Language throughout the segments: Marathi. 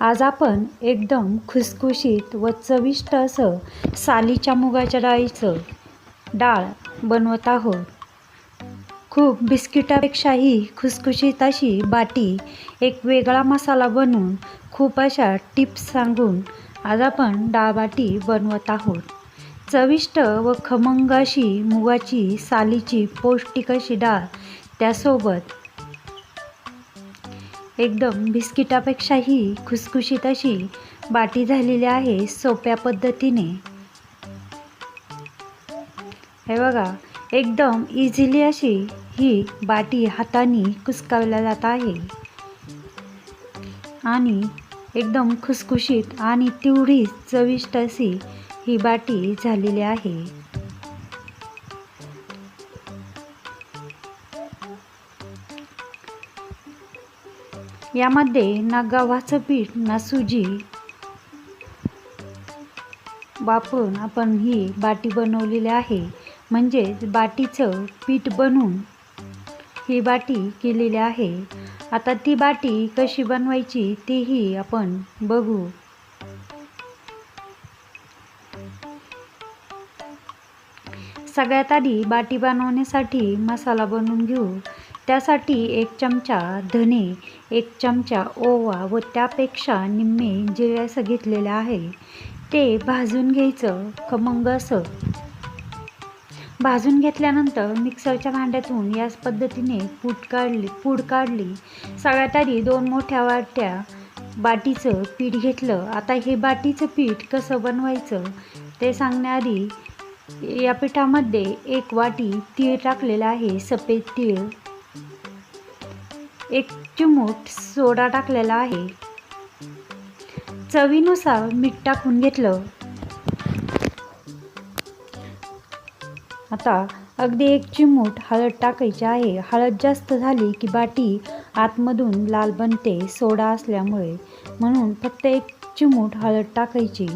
आज आपण एकदम खुसखुशीत व चविष्ट असं सालीच्या मुगाच्या डाळीचं डाळ बनवत आहोत. खूप बिस्किटापेक्षाही खुसखुशीत अशी बाटी एक वेगळा मसाला बनवून खूप अशा टिप्स सांगून आज आपण डाळबाटी बनवत आहोत. चविष्ट व खमंग अशी मुगाची सालीची पौष्टिक अशी डाळ त्यासोबत एकदम बिस्किटापेक्षाही खुसखुशीत अशी बाटी झालेली आहे सोप्या पद्धतीने. हे बघा एकदम इझिली अशी ही बाटी हाताने कुसकावल्या जात आहे. आणि एकदम खुसखुशीत आणि तेवढीच चविष्ट अशी ही बाटी झालेली आहे. यामध्ये ना गव्हाचं पीठ ना सुजी. वापरून आपण ही बाटी बनवलेली आहे. म्हणजेच बाटीचं पीठ बनवून ही बाटी केलेली आहे. आता ती बाटी कशी बनवायची तीही आपण बघू. सगळ्यात आधी बाटी बनवण्यासाठी मसाला बनवून घेऊ. त्यासाठी एक चमचा धने एक चमचा ओवा व त्यापेक्षा निम्मे जिऱ्यासं घेतलेलं आहे. ते भाजून घ्यायचं खमंग असं. भाजून घेतल्यानंतर मिक्सरच्या भांड्यातून याच पद्धतीने पूड काढली पूड काढली. सगळ्यात आधी दोन मोठ्या वाट्या बाटीचं पीठ घेतलं. आता हे बाटीचं पीठ कसं बनवायचं ते सांगण्याआधी या पिठामध्ये एक वाटी तीळ टाकलेला आहे सफेद तीळ. एक चिमूट सोडा टाकलेला आहे. चवीनुसार मीठ टाकून घेतलं. आता अगदी एक चिमूट हळद टाकायची आहे. हळद जास्त झाली की बाटी आतमधून लाल बनते सोडा असल्यामुळे. म्हणून फक्त एक चिमूट हळद टाकायची.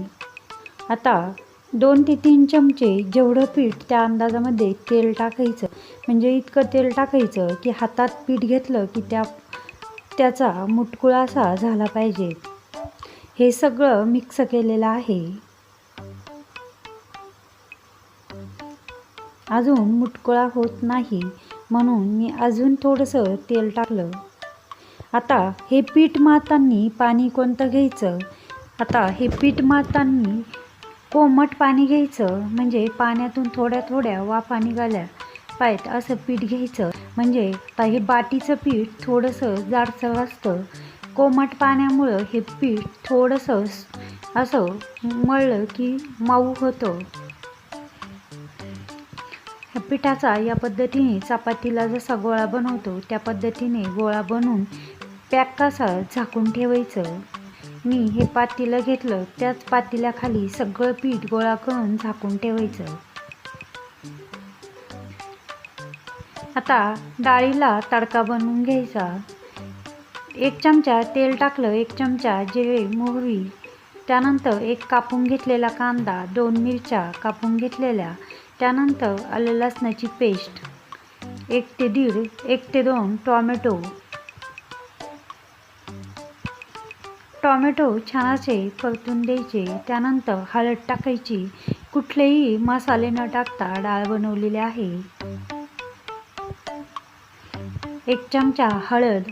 आता दोन ते तीन चमचे जेवढं पीठ त्या अंदाजामध्ये तेल टाकायचं म्हणजे इतकं तेल टाकायचं की हातात पीठ घेतलं की त्या त्याचा मुटकुळा असा झाला पाहिजे. हे सगळं मिक्स केलेलं आहे. अजून मुटकुळा होत नाही म्हणून मी अजून थोडंसं तेल टाकलं. आता हे पीठ मारताना पाणी कोणतं घ्यायचं? आता हे पीठ मातांनी कोमट पाणी घ्यायचं म्हणजे पाण्यातून थोड्या थोड्या वाफा निघाल्या. पाहिजेत असं पीठ घ्यायचं म्हणजे आता हे बाटीचं पीठ थोडंसं जाडसर असतं. कोमट पाण्यामुळं हे पीठ थोडंसं असं मळलं की मऊ होतं. ह्या पिठाचा या पद्धतीने चपातीला जसा गोळा बनवतो त्या पद्धतीने गोळा बनवून पॅक कसा झाकून ठेवायचं. मी हे पातीलं घेतलं त्याच पातील्याखाली सगळं पीठ गोळा करून झाकून ठेवायचं. आता डाळीला तडका बनवून घ्यायचा. एक चमचा तेल टाकलं एक चमचा जिरे मोहरी त्यानंतर एक कापून घेतलेला कांदा दोन मिरच्या कापून घेतलेल्या त्यानंतर आलं लसणाची पेस्ट एक ते दीड एक ते दोन टॉमॅटो टॉमॅटो छान असे परतून द्यायचे त्यानंतर हळद टाकायची. कुठलेही मसाले न टाकता डाळ बनवलेली आहे. एक चमचा हळद.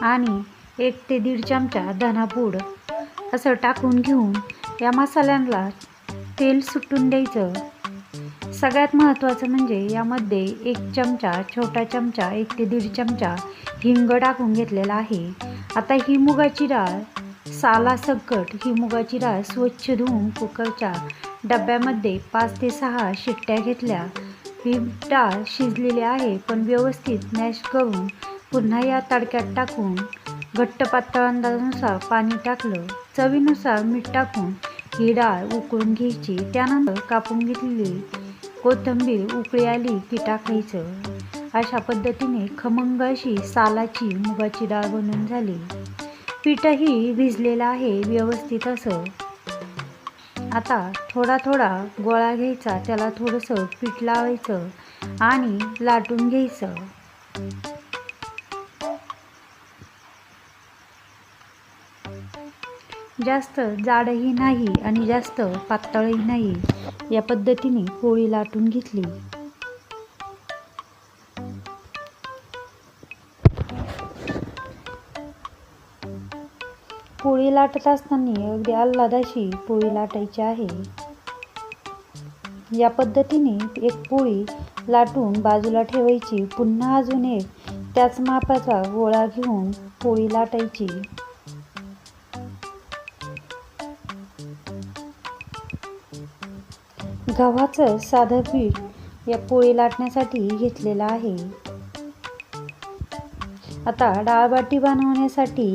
आणि एक ते दीड चमचा धनापूड. असं टाकून घेऊन या मसाल्यांना तेल सुटून द्यायचं. सगळ्यात महत्त्वाचं म्हणजे यामध्ये एक चमचा छोटा चमचा एक ते दीड चमचा हिंग टाकून घेतलेला आहे. आता ही मुगाची डाळ साला सकट ही मुगाची डाळ स्वच्छ धुवून कुकरच्या डब्यामध्ये पाच ते सहा शिट्ट्या घेतल्या. ही डाळ शिजलेली आहे पण व्यवस्थित मॅश करून पुन्हा या तडक्यात टाकून घट्ट पातळ अंदाजानुसार पाणी टाकलं. चवीनुसार मीठ टाकून ही डाळ उकळून घ्यायची. त्यानंतर कापून घेतलेली कोथिंबीर उकळी आली की टाकायचं. अशा पद्धतीने खमंग अशी सालाची मुगाची डाळ बनवून झाली. पीठही भिजलेलं आहे व्यवस्थित असं. आता थोडा थोडा गोळा घ्यायचा त्याला थोडंसं पीठ लावायचं आणि लाटून घ्यायचं. जास्त जाडही नाही आणि जास्त पातळही नाही. या पद्धतीने पोळी लाटून घेतली. पोळी लाटत असताना अगदी आल्हादाशी पोळी लाटायची आहे. या पद्धतीने एक पोळी लाटून बाजूला ठेवायची. पुन्हा अजून एक त्याच मापाचा गोळा घेऊन पोळी लाटायची. गव्हाचं साधं पीठ या पोळी लाटण्यासाठी घेतलेलं आहे. आता डाळबाटी बनवण्यासाठी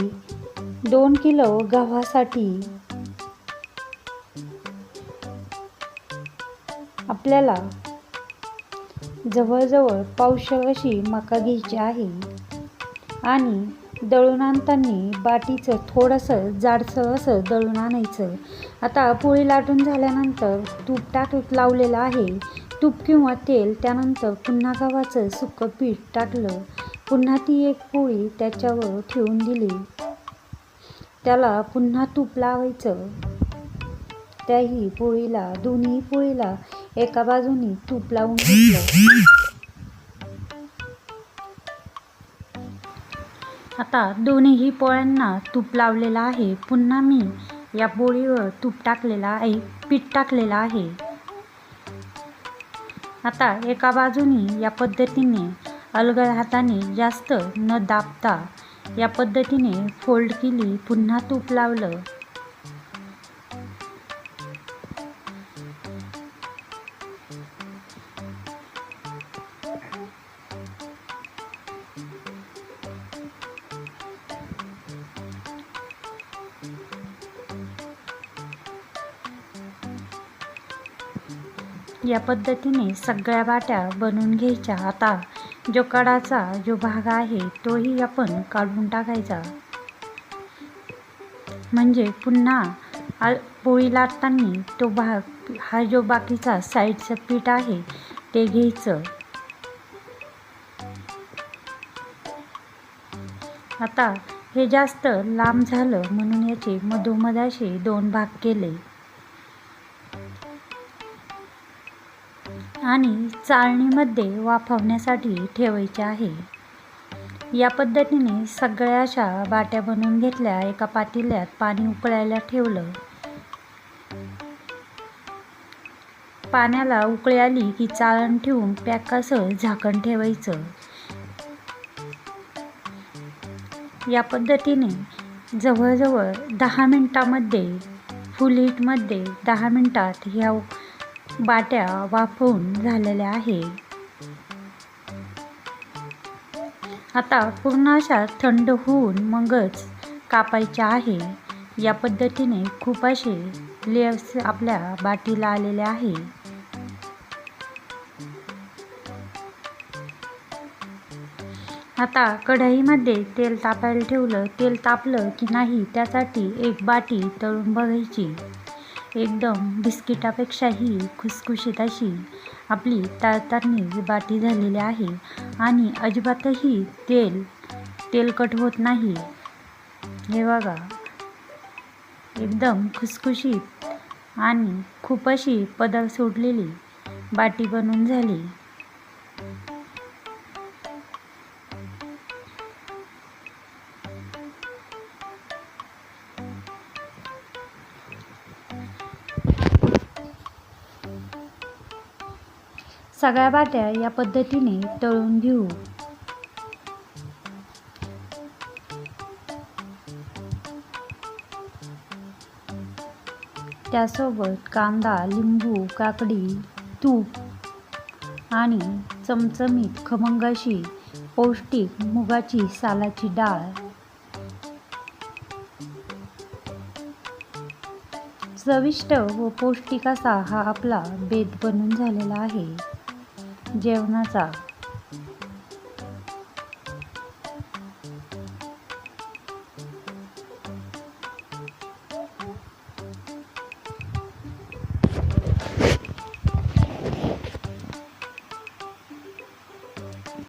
दोन किलो गव्हासाठी आपल्याला जवळजवळ पावशे अशी मका घ्यायची आहे. आणि दळून आणताना बाटीचं थोडंसं जाडसं असं दळून आणायचं. आता पोळी लाटून झाल्यानंतर तूप टाक लावलेलं आहे. तूप किंवा तेल त्यानंतर पुन्हा गव्हाचं सुकं पीठ टाकलं. पुन्हा ती एक पोळी त्याच्यावर ठेवून दिली. त्याला पुन्हा तूप लावायचं. त्याही पोळीला दोन्ही पोळीला एका बाजूनी तूप लावून घेतलं. आता दोन्हीही पोळ्यांना तूप लावलेलं आहे. पुन्हा मी या पोळीवर तूप टाकलेलं आहे पीठ टाकलेलं आहे. आता एका बाजूनी या पद्धतीने अलगद हाताने जास्त न दाबता या पद्धतीने फोल्ड केली पुन्हा तूप लावलं. या पद्धतीने सगळ्या बाट्या बनवून घ्यायच्या. आता जो कडाचा जो भाग आहे तोही आपण काढून टाकायचा. म्हणजे पुन्हा पोळी लाटताना तो भाग हा जो बाकीचा साईडचं पीठ आहे ते घ्यायचं. आता हे जास्त लांब झालं म्हणून याचे मधोमधाशी दोन भाग केले. आणि चाळणीमध्ये वाफवण्यासाठी ठेवायचे आहे. या पद्धतीने सगळ्या अशा बाट्या बनवून घेतल्या एका पातेल्यात पाणी उकळायला ठेवलं. पाण्याला उकळी आली की चाळण ठेवून पॅक झाकण ठेवायचं. या पद्धतीने जवळजवळ दहा मिनटामध्ये फुल हीटमध्ये दहा मिनटात ह्या बाट्या वाफवून झालेल्या आहे. आता पूर्ण अशा थंड होऊन मगच कापायच्या आहे. या पद्धतीने खूप असे लेअर्स आपल्या बाटीला आलेले आहे. आता कढईमध्ये तेल तापायला ठेवलं. तेल तापलं की नाही त्यासाठी एक बाटी तळून बघायची. एकदम बिस्किटापेक्षाही खुसखुशीत अशी आपली तळतानी बाटी झालेली आहे आणि अजिबातही तेल तेलकट होत नाही. हे बघा एकदम खुसखुशीत आणि खूप अशी पदर सोडलेली बाटी बनून झाली. सगळ्या वाट्या या पद्धतीने तळून घेऊ. त्यासोबत कांदा लिंबू काकडी तूप आणि चमचमीत खमंगाशी पौष्टिक मुगाची सालाची डाळ. चविष्ट व पौष्टिक असा हा आपला बेत बनून झालेला आहे. जेवणाचा.